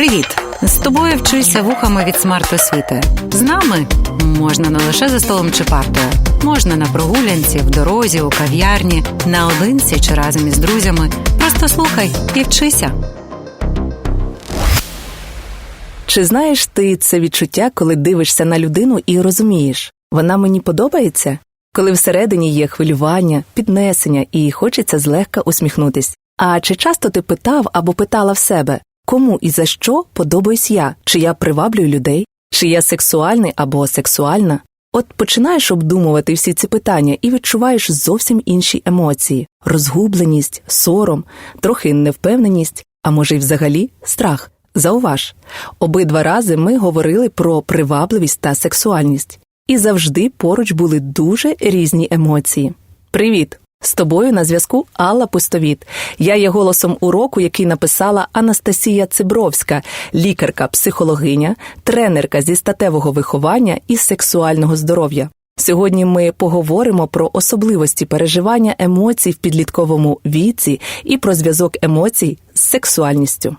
Привіт! З тобою вчуся вухами від смарт-освіти. З нами можна не лише за столом чи партою, можна на прогулянці, в дорозі, у кав'ярні, наодинці чи разом із друзями. Просто слухай і вчися. Чи знаєш ти це відчуття, коли дивишся на людину і розумієш, вона мені подобається? Коли всередині є хвилювання, піднесення і хочеться злегка усміхнутись. А чи часто ти питав або питала в себе, кому і за що подобаюсь я, чи я приваблюю людей, чи я сексуальний або сексуальна? От починаєш обдумувати всі ці питання і відчуваєш зовсім інші емоції: розгубленість, сором, трохи невпевненість, а може й взагалі страх. Зауваж, обидва рази ми говорили про привабливість та сексуальність, і завжди поруч були дуже різні емоції. Привіт! З тобою на зв'язку Алла Пустовіт. Я є голосом уроку, який написала Анастасія Цибровська, лікарка, психологиня, тренерка зі статевого виховання і сексуального здоров'я. Сьогодні ми поговоримо про особливості переживання емоцій в підлітковому віці і про зв'язок емоцій з сексуальністю.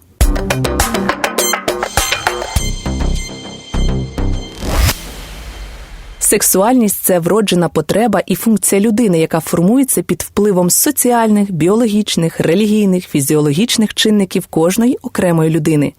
Сексуальність це вроджена потреба і функція людини, яка формується під впливом соціальних, біологічних, релігійних, фізіологічних чинників кожної окремої людини.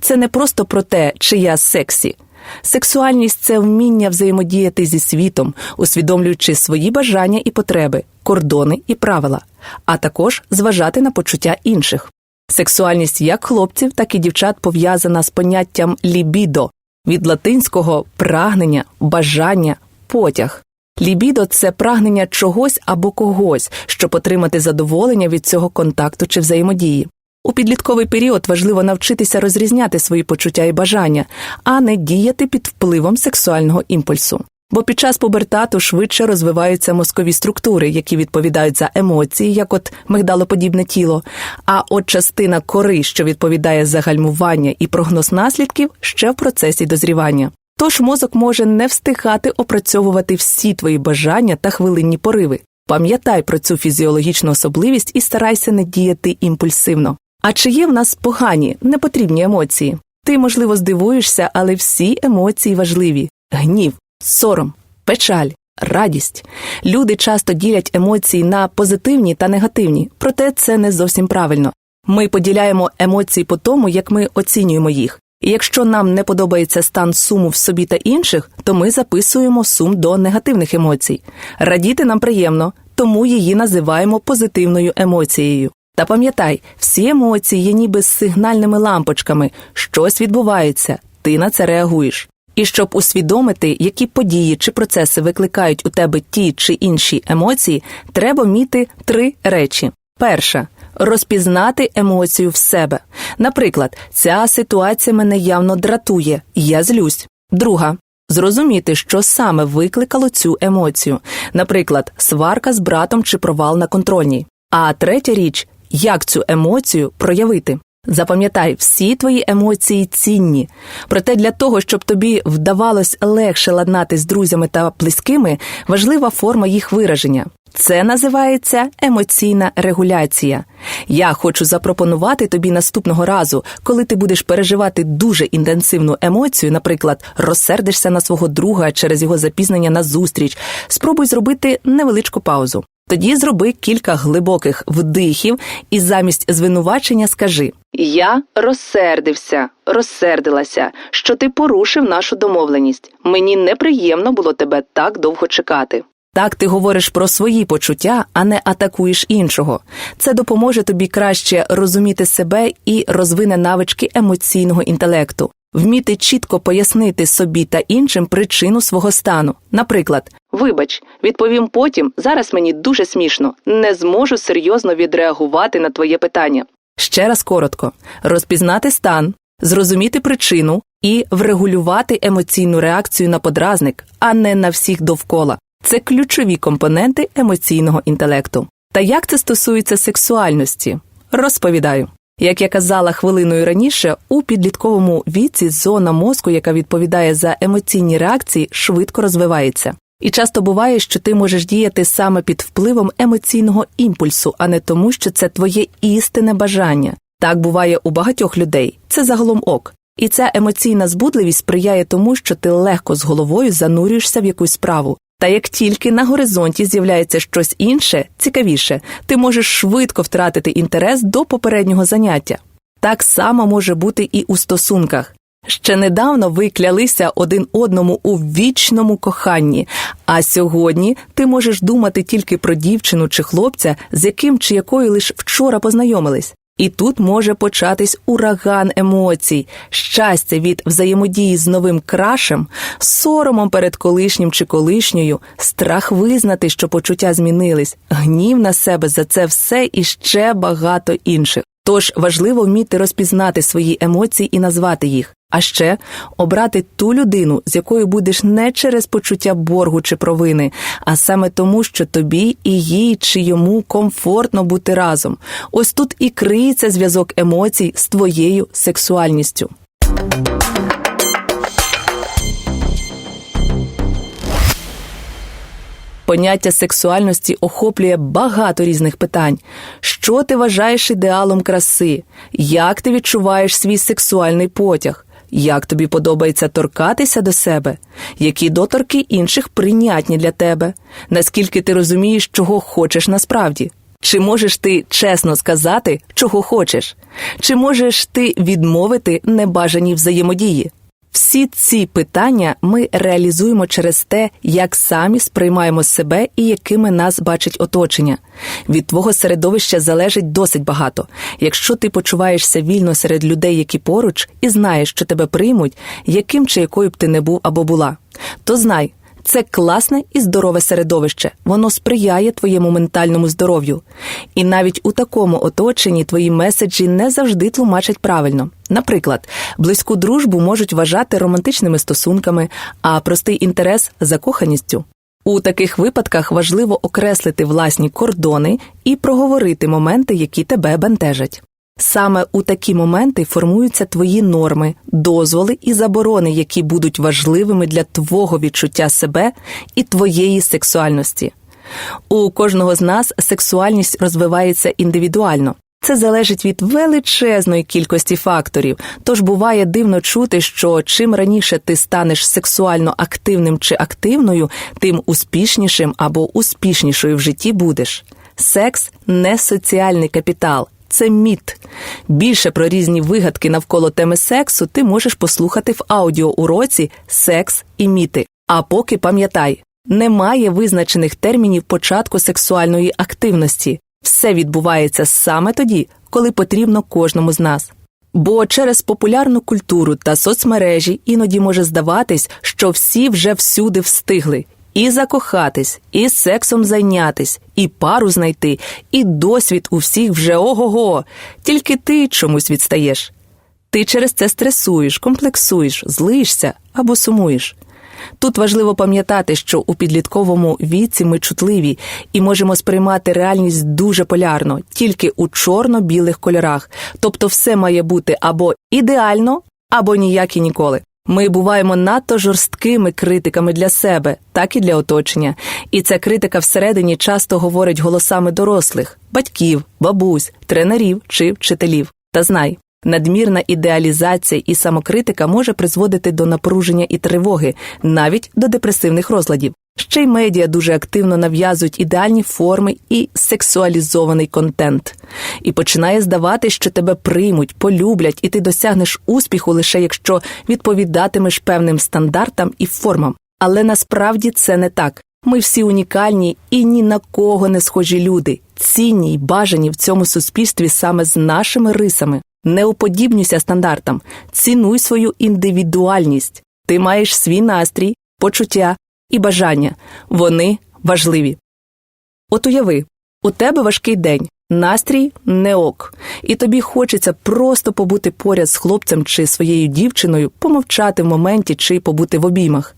Це не просто про те, чи я сексі. Сексуальність це вміння взаємодіяти зі світом, усвідомлюючи свої бажання і потреби, кордони і правила, а також зважати на почуття інших. Сексуальність як хлопців, так і дівчат пов'язана з поняттям лібідо від латинського прагнення, бажання, потяг. Лібідо це прагнення чогось або когось, щоб отримати задоволення від цього контакту чи взаємодії. У підлітковий період важливо навчитися розрізняти свої почуття і бажання, а не діяти під впливом сексуального імпульсу. Бо під час пубертату швидше розвиваються мозкові структури, які відповідають за емоції, як от мигдалоподібне тіло. А от частина кори, що відповідає за гальмування і прогноз наслідків, ще в процесі дозрівання. Тож мозок може не встигати опрацьовувати всі твої бажання та хвилинні пориви. Пам'ятай про цю фізіологічну особливість і старайся не діяти імпульсивно. А чи є в нас погані, непотрібні емоції? Ти, можливо, здивуєшся, але всі емоції важливі: гнів, сором, печаль, радість. Люди часто ділять емоції на позитивні та негативні, проте це не зовсім правильно. Ми поділяємо емоції по тому, як ми оцінюємо їх. І якщо нам не подобається стан суму в собі та інших, то ми записуємо сум до негативних емоцій. Радіти нам приємно, тому її називаємо позитивною емоцією. Та пам'ятай, всі емоції є ніби сигнальними лампочками, щось відбувається, ти на це реагуєш. І щоб усвідомити, які події чи процеси викликають у тебе ті чи інші емоції, треба вміти три речі: перша розпізнати емоцію в себе. Наприклад, ця ситуація мене явно дратує, я злюсь. Друга зрозуміти, що саме викликало цю емоцію, наприклад, сварка з братом чи провал на контрольній. А третя річ як цю емоцію проявити. Запам'ятай, всі твої емоції цінні. Проте для того, щоб тобі вдавалось легше ладнати з друзями та близькими, важлива форма їх вираження. Це називається емоційна регуляція. Я хочу запропонувати тобі наступного разу, коли ти будеш переживати дуже інтенсивну емоцію, наприклад, розсердишся на свого друга через його запізнення на зустріч, спробуй зробити невеличку паузу. Тоді зроби кілька глибоких вдихів і замість звинувачення скажи Я розсердився, розсердилася, що ти порушив нашу домовленість. Мені неприємно було тебе так довго чекати. Так ти говориш про свої почуття, а не атакуєш іншого. Це допоможе тобі краще розуміти себе і розвине навички емоційного інтелекту, вміти чітко пояснити собі та іншим причину свого стану. Наприклад, вибач, відповім потім, зараз мені дуже смішно, не зможу серйозно відреагувати на твоє питання. Ще раз коротко: розпізнати стан, зрозуміти причину і врегулювати емоційну реакцію на подразник, а не на всіх довкола. Це ключові компоненти емоційного інтелекту. Та як це стосується сексуальності? Розповідаю. Як я казала хвилиною раніше, у підлітковому віці зона мозку, яка відповідає за емоційні реакції, швидко розвивається. І часто буває, що ти можеш діяти саме під впливом емоційного імпульсу, а не тому, що це твоє істинне бажання. Так буває у багатьох людей. Це загалом ок. І ця емоційна збудливість сприяє тому, що ти легко з головою занурюєшся в якусь справу. Та як тільки на горизонті з'являється щось інше, цікавіше, ти можеш швидко втратити інтерес до попереднього заняття. Так само може бути і у стосунках. Ще недавно ви клялися один одному у вічному коханні, а сьогодні ти можеш думати тільки про дівчину чи хлопця, з яким чи якою лише вчора познайомились. І тут може початись ураган емоцій, щастя від взаємодії з новим крашем, соромом перед колишнім чи колишньою, страх визнати, що почуття змінились, гнів на себе за це все і ще багато інших. Тож важливо вміти розпізнати свої емоції і назвати їх, а ще обрати ту людину, з якою будеш не через почуття боргу чи провини, а саме тому, що тобі і їй чи йому комфортно бути разом. Ось тут і криється зв'язок емоцій з твоєю сексуальністю. Поняття сексуальності охоплює багато різних питань. Що ти вважаєш ідеалом краси? Як ти відчуваєш свій сексуальний потяг? Як тобі подобається торкатися до себе? Які доторки інших прийнятні для тебе? Наскільки ти розумієш, чого хочеш насправді? Чи можеш ти чесно сказати, чого хочеш? Чи можеш ти відмовити небажаній взаємодії? Всі ці питання ми реалізуємо через те, як самі сприймаємо себе і якими нас бачить оточення. Від твого середовища залежить досить багато. Якщо ти почуваєшся вільно серед людей, які поруч, і знаєш, що тебе приймуть, яким чи якою б ти не був або була, то знай. Це класне і здорове середовище, воно сприяє твоєму ментальному здоров'ю. І навіть у такому оточенні твої меседжі не завжди тлумачать правильно. Наприклад, близьку дружбу можуть вважати романтичними стосунками, а простий інтерес закоханістю. У таких випадках важливо окреслити власні кордони і проговорити моменти, які тебе бентежать. Саме у такі моменти формуються твої норми, дозволи і заборони, які будуть важливими для твого відчуття себе і твоєї сексуальності. У кожного з нас сексуальність розвивається індивідуально. Це залежить від величезної кількості факторів, тож буває дивно чути, що чим раніше ти станеш сексуально активним чи активною, тим успішнішим або успішнішою в житті будеш. Секс не соціальний капітал, це міт. Більше про різні вигадки навколо теми сексу ти можеш послухати в аудіоуроці Секс і міти. А поки пам'ятай, немає визначених термінів початку сексуальної активності. Все відбувається саме тоді, коли потрібно кожному з нас. Бо через популярну культуру та соцмережі іноді може здаватись, що всі вже всюди встигли і закохатись, і сексом зайнятись, і пару знайти, і досвід у всіх вже ого-го, тільки ти чомусь відстаєш. Ти через це стресуєш, комплексуєш, злишся або сумуєш. Тут важливо пам'ятати, що у підлітковому віці ми чутливі і можемо сприймати реальність дуже полярно, тільки у чорно-білих кольорах, тобто все має бути або ідеально, або ніяк і ніколи. Ми буваємо надто жорсткими критиками для себе, так і для оточення. І ця критика всередині часто говорить голосами дорослих батьків, бабусь, тренерів чи вчителів. Та знай, надмірна ідеалізація і самокритика може призводити до напруження і тривоги, навіть до депресивних розладів. Ще й медіа дуже активно нав'язують ідеальні форми і сексуалізований контент. І починає здавати, що тебе приймуть, полюблять, і ти досягнеш успіху лише якщо відповідатимеш певним стандартам і формам. Але насправді це не так. Ми всі унікальні і ні на кого не схожі люди, цінні й бажані в цьому суспільстві саме з нашими рисами. Не уподібнюйся стандартам, цінуй свою індивідуальність. Ти маєш свій настрій, почуття і бажання. Вони важливі. От уяви, у тебе важкий день, настрій не ок, і тобі хочеться просто побути поряд з хлопцем чи своєю дівчиною, помовчати в моменті чи побути в обіймах.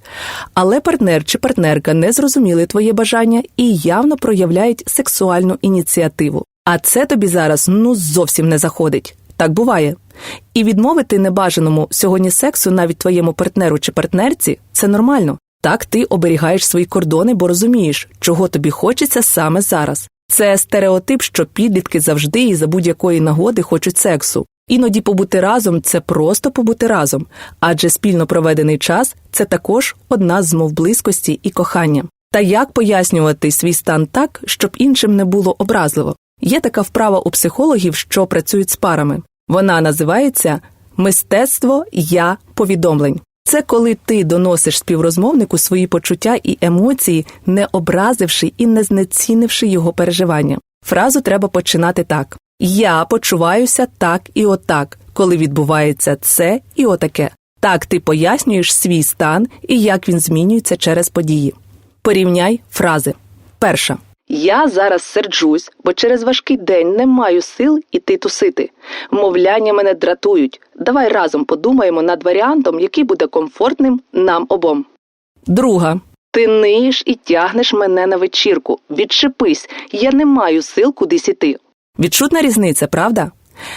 Але партнер чи партнерка не зрозуміли твоє бажання і явно проявляють сексуальну ініціативу. А це тобі зараз ну зовсім не заходить. Так буває. І відмовити небажаному сьогодні сексу навіть твоєму партнеру чи партнерці це нормально. Так ти оберігаєш свої кордони, бо розумієш, чого тобі хочеться саме зараз. Це стереотип, що підлітки завжди і за будь-якої нагоди хочуть сексу. Іноді побути разом це просто побути разом, адже спільно проведений час це також одна з мов близькості і кохання. Та як пояснювати свій стан так, щоб іншим не було образливо? Є така вправа у психологів, що працюють з парами. Вона називається мистецтво я повідомлень. Це коли ти доносиш співрозмовнику свої почуття і емоції, не образивши і не знецінивши його переживання. Фразу треба починати так: Я почуваюся так і отак, коли відбувається це і отаке. Так ти пояснюєш свій стан і як він змінюється через події. Порівняй фрази. Перша. Я зараз серджусь, бо через важкий день не маю сил іти тусити. Вмовляння мене дратують. Давай разом подумаємо над варіантом, який буде комфортним нам обом. Друга. Ти ниєш і тягнеш мене на вечірку. Відчепись, я не маю сил кудись іти. Відчутна різниця, правда?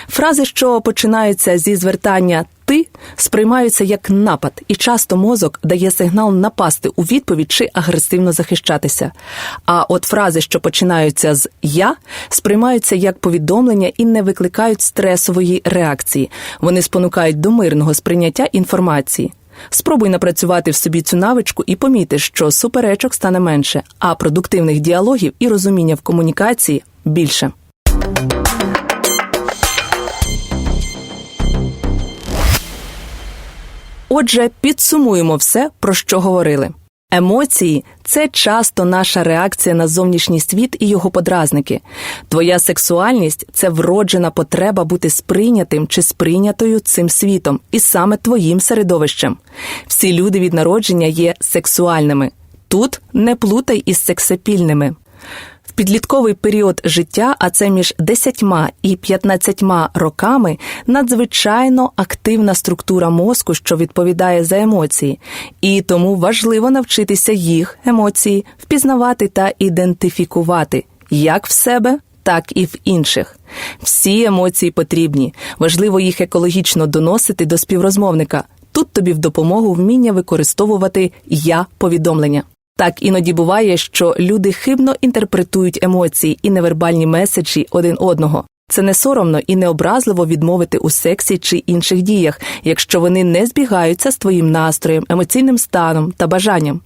Фрази, що починаються зі звертання ти, сприймаються як напад, і часто мозок дає сигнал напасти у відповідь чи агресивно захищатися. А от фрази, що починаються з я, сприймаються як повідомлення і не викликають стресової реакції. Вони спонукають до мирного сприйняття інформації. Спробуй напрацювати в собі цю навичку і поміти, що суперечок стане менше, а продуктивних діалогів і розуміння в комунікації більше. Отже, підсумуємо все, про що говорили. Емоції це часто наша реакція на зовнішній світ і його подразники. Твоя сексуальність це вроджена потреба бути сприйнятим чи сприйнятою цим світом і саме твоїм середовищем. Всі люди від народження є сексуальними. Тут не плутай із сексапільними. Підлітковий період життя, а це між 10 і 15 роками, надзвичайно активна структура мозку, що відповідає за емоції, і тому важливо навчитися їх емоції впізнавати та ідентифікувати як в себе, так і в інших. Всі емоції потрібні. Важливо їх екологічно доносити до співрозмовника. Тут тобі в допомогу вміння використовувати я повідомлення. Так іноді буває, що люди хибно інтерпретують емоції і невербальні меседжі один одного. Це не соромно і не образливо відмовити у сексі чи інших діях, якщо вони не збігаються з твоїм настроєм, емоційним станом та бажанням.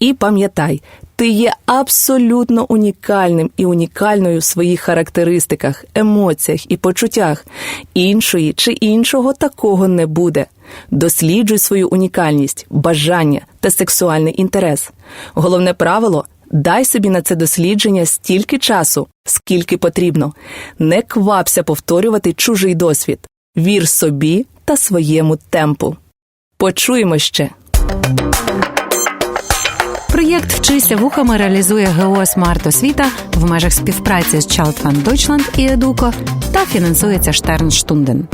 І пам'ятай, ти є абсолютно унікальним і унікальною в своїх характеристиках, емоціях і почуттях. Іншої чи іншого такого не буде. Досліджуй свою унікальність, бажання та сексуальний інтерес. Головне правило дай собі на це дослідження стільки часу, скільки потрібно. Не квапся повторювати чужий досвід. Вір собі та своєму темпу. Почуємо ще. Проєкт Вчися вухами реалізує ГО «Смарт Освіта в межах співпраці з Child Fund Deutschland і Educo та фінансується Штернштунден.